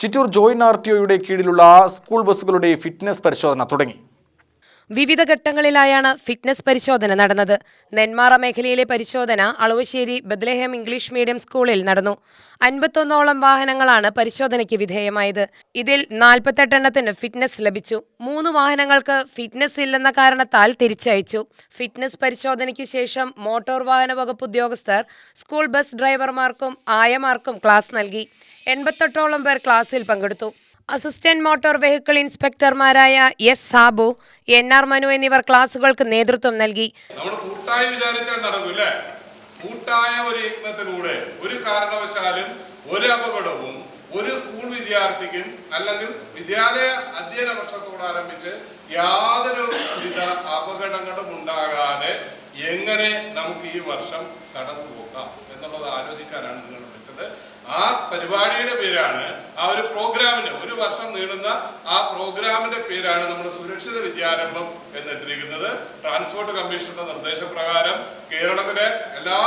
Chittur joint R T ഒയുടെ കീഴിലുള്ള school ബസ്സുകളുടെ ഫിറ്റ്നസ് പരിശോധന തുടങ്ങി. വിവിധ ഘട്ടങ്ങളിലായാണ് ഫിറ്റ്നസ് പരിശോധന നടന്നത്. നെന്മാറ മേഖലയിലെ പരിശോധന അളവശ്ശേരി ബദ്ലേഹം ഇംഗ്ലീഷ് മീഡിയം സ്കൂളിൽ നടന്നു. അൻപത്തൊന്നോളം വാഹനങ്ങളാണ് പരിശോധനയ്ക്ക് വിധേയമായത്. ഇതിൽ നാൽപ്പത്തെട്ടെണ്ണത്തിന് ഫിറ്റ്നസ് ലഭിച്ചു. മൂന്ന് വാഹനങ്ങൾക്ക് ഫിറ്റ്നസ് ഇല്ലെന്ന കാരണത്താൽ തിരിച്ചയച്ചു. ഫിറ്റ്നസ് പരിശോധനയ്ക്ക് ശേഷം മോട്ടോർ വാഹന വകുപ്പ് ഉദ്യോഗസ്ഥർ സ്കൂൾ ബസ് ഡ്രൈവർമാർക്കും ആയമാർക്കും ക്ലാസ് നൽകി. എൺപത്തെട്ടോളം പേർ ക്ലാസ്സിൽ പങ്കെടുത്തു. Assistant motor vehicle ഇൻസ്പെക്ടർമാരായ S Sabu N R Manu എന്നിവർ ക്ലാസുകൾക്ക് നേതൃത്വം നൽകി. കൂട്ടായി കൂട്ടായ ഒരു ഒരു കാരണവശാലും ഒരു അപകടവും ഒരു സ്കൂൾ വിദ്യാർത്ഥിക്കും അല്ലെങ്കിൽ വിദ്യാലയ അധ്യയന വർഷത്തോട് ആരംഭിച്ച് യാതൊരു വിധ അപകടങ്ങളും ഉണ്ടാകാതെ എങ്ങനെ നമുക്ക് ഈ വർഷം കടന്നു പോകാം എന്നുള്ളത് ആലോചിക്കാനാണ്. പരിപാടിയുടെ പേരാണ് ആ ഒരു പ്രോഗ്രാമിന്റെ. ഒരു വർഷം നീളുന്ന ആ പ്രോഗ്രാമിന്റെ പേരാണ് നമ്മുടെ സുരക്ഷിത വിദ്യാരംഭം എന്നിട്ടിരിക്കുന്നത്. ട്രാൻസ്പോർട്ട് കമ്മീഷന്റെ നിർദ്ദേശപ്രകാരം കേരളത്തിലെ എല്ലാ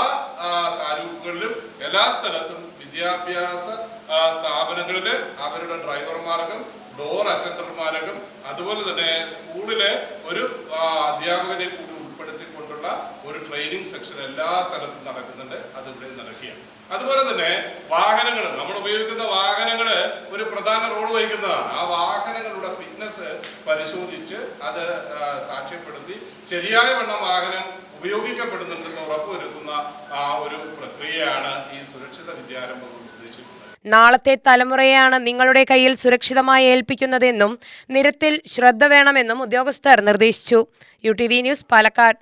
താലൂക്കുകളിലും എല്ലാ സ്ഥലത്തും വിദ്യാഭ്യാസ സ്ഥാപനങ്ങളിൽ അവരുടെ ഡ്രൈവർമാർക്കും ഡോർ അറ്റൻഡർമാർക്കും അതുപോലെ തന്നെ സ്കൂളിലെ ഒരു അധ്യാപകനെ കൂടി ഉൾപ്പെടുത്തിക്കൊണ്ടുള്ള ഒരു ട്രെയിനിങ് സെക്ഷൻ എല്ലാ സ്ഥലത്തും നടക്കുകയാണ് അതുപോലെ തന്നെ വാഹനങ്ങൾ നമ്മൾ ഉപയോഗിക്കുന്ന വാഹനങ്ങൾ ഒരു പ്രധാന റോൾ വഹിക്കുന്നതാണ്. ആ വാഹനങ്ങളുടെ ഫിറ്റ്നസ് പരിശോധിച്ച് അത് സാക്ഷ്യപ്പെടുത്തി ശരിയായ വണ്ണം വാഹനം ഉപയോഗിക്കപ്പെടുന്നുണ്ടെന്ന് ഉറപ്പുവരുത്തുന്ന ആ ഒരു പ്രക്രിയയാണ് ഈ സുരക്ഷിത വിദ്യാരംഭം ഉദ്ദേശിക്കുന്നത്. നാളത്തെ തലമുറയാണ് നിങ്ങളുടെ കയ്യിൽ സുരക്ഷിതമായി ഏൽപ്പിക്കുന്നതെന്നും നിരത്തിൽ ശ്രദ്ധ വേണമെന്നും ഉദ്യോഗസ്ഥർ നിർദ്ദേശിച്ചു. U T V news Palakkad.